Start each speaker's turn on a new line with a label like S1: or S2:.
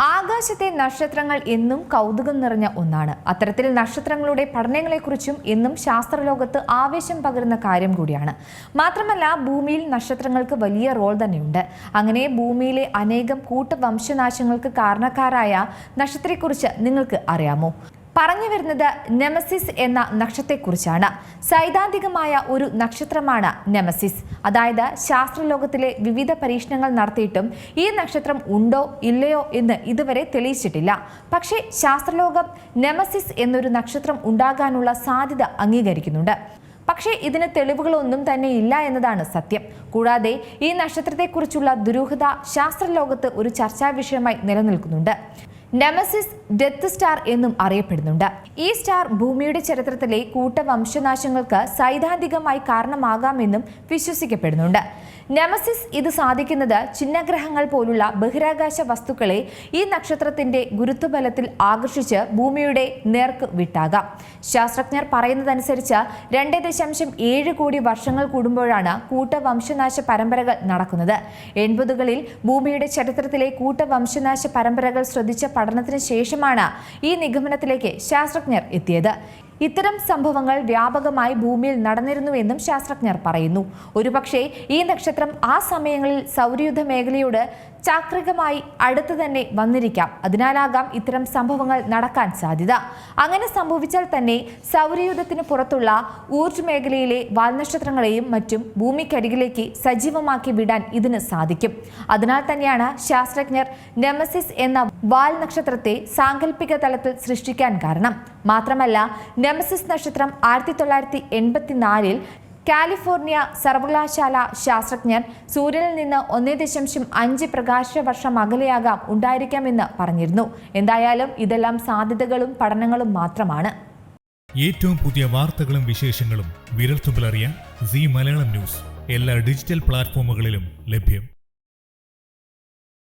S1: ആകാശത്തെ നക്ഷത്രങ്ങൾ എന്നും കൗതുകം നിറഞ്ഞ ഒന്നാണ്. അത്തരത്തിൽ നക്ഷത്രങ്ങളുടെ പഠനങ്ങളെക്കുറിച്ചും എന്നും ശാസ്ത്രലോകത്ത് ആവേശം പകരുന്ന കാര്യം കൂടിയാണ്. മാത്രമല്ല ഭൂമിയിൽ നക്ഷത്രങ്ങൾക്ക് വലിയ റോൾ തന്നെയുണ്ട്. അങ്ങനെ ഭൂമിയിലെ അനേകം കൂട്ടവംശനാശങ്ങൾക്ക് കാരണക്കാരായ നക്ഷത്രത്തെക്കുറിച്ച് നിങ്ങൾക്ക് അറിയാമോ? പറഞ്ഞു വരുന്നത് നെമസിസ് എന്ന നക്ഷത്രത്തെക്കുറിച്ചാണ്. സൈദ്ധാന്തികമായ ഒരു നക്ഷത്രമാണ് നെമസിസ് അതായത് ശാസ്ത്രലോകത്തിലെ വിവിധ പരീക്ഷണങ്ങൾ നടത്തിയിട്ടും ഈ നക്ഷത്രം ഉണ്ടോ ഇല്ലയോ എന്ന് ഇതുവരെ തെളിയിച്ചിട്ടില്ല. പക്ഷേ ശാസ്ത്രലോകം നെമസിസ് എന്നൊരു നക്ഷത്രം ഉണ്ടാകാനുള്ള സാധ്യത അംഗീകരിക്കുന്നുണ്ട്. പക്ഷേ ഇതിന് തെളിവുകളൊന്നും തന്നെ ഇല്ല എന്നതാണ് സത്യം. കൂടാതെ ഈ നക്ഷത്രത്തെക്കുറിച്ചുള്ള ദുരൂഹത ശാസ്ത്രലോകത്ത് ഒരു ചർച്ചാ വിഷയമായി നിലനിൽക്കുന്നുണ്ട്. നെമസിസ് ഡെത്ത് സ്റ്റാർ എന്നും അറിയപ്പെടുന്നുണ്ട്. ഈ സ്റ്റാർ ഭൂമിയുടെ ചരിത്രത്തിലെ കൂട്ടവംശനാശങ്ങൾക്ക് സൈദ്ധാന്തികമായി കാരണമാകാമെന്നും വിശ്വസിക്കപ്പെടുന്നുണ്ട്. നെമസിസ് ഇത് സാധിക്കുന്നത് ചിഹ്നഗ്രഹങ്ങൾ പോലുള്ള ബഹിരാകാശ വസ്തുക്കളെ ഈ നക്ഷത്രത്തിന്റെ ഗുരുത്വബലത്തിൽ ആകർഷിച്ച് ഭൂമിയുടെ നേർക്ക് വിട്ടാകാം. ശാസ്ത്രജ്ഞർ പറയുന്നതനുസരിച്ച് രണ്ട് ദശാംശം ഏഴ് കോടി വർഷങ്ങൾ കൂടുമ്പോഴാണ് കൂട്ടവംശനാശ പരമ്പരകൾ നടക്കുന്നത്. എൺപതുകളിൽ ഭൂമിയുടെ ചരിത്രത്തിലെ കൂട്ടവംശനാശ പരമ്പരകൾ ശ്രദ്ധിച്ച പഠനത്തിന് ശേഷമാണ് ഈ നിഗമനത്തിലേക്ക് ശാസ്ത്രജ്ഞർ എത്തിയത്. ഇത്തരം സംഭവങ്ങൾ വ്യാപകമായി ഭൂമിയിൽ നടന്നിരുന്നുവെന്നും ശാസ്ത്രജ്ഞർ പറയുന്നു. ഒരുപക്ഷെ ഈ നക്ഷത്രം ആ സമയങ്ങളിൽ സൗരയുദ്ധ മേഖലയോട് ചാക്രികമായി അടുത്ത് തന്നെ വന്നിരിക്കാം. അതിനാലാകാം ഇത്തരം സംഭവങ്ങൾ നടക്കാൻ സാധ്യത. അങ്ങനെ സംഭവിച്ചാൽ തന്നെ സൗരയുദ്ധത്തിന് പുറത്തുള്ള ഊർജ് മേഖലയിലെ വാൽനക്ഷത്രങ്ങളെയും മറ്റും ഭൂമിക്കരികിലേക്ക് സജീവമാക്കി വിടാൻ ഇതിന് സാധിക്കും. അതിനാൽ തന്നെയാണ് ശാസ്ത്രജ്ഞർ നെമസിസ് എന്ന വാൽ നക്ഷത്രത്തെ സാങ്കല്പിക തലത്തിൽ സൃഷ്ടിക്കാൻ കാരണം. മാത്രമല്ല നെമസിസ് നക്ഷത്രം ആയിരത്തി തൊള്ളായിരത്തി എൺപത്തിനാലിൽ കാലിഫോർണിയ സർവകലാശാല ശാസ്ത്രജ്ഞർ സൂര്യനിൽ നിന്ന് ഒന്നേ ദശാംശം അഞ്ച് പ്രകാശ വർഷം അകലെയാകാം ഉണ്ടായിരിക്കാമെന്ന് പറഞ്ഞിരുന്നു. എന്തായാലും ഇതെല്ലാം സാധ്യതകളും പഠനങ്ങളും മാത്രമാണ്.
S2: ഏറ്റവും പുതിയ വാർത്തകളും വിശേഷങ്ങളും വിരൽത്തുമ്പിലറിയാൻ സി മലയാളം ന്യൂസ്. എല്ലാ ഡിജിറ്റൽ പ്ലാറ്റ്ഫോമുകളിലും ലഭ്യം.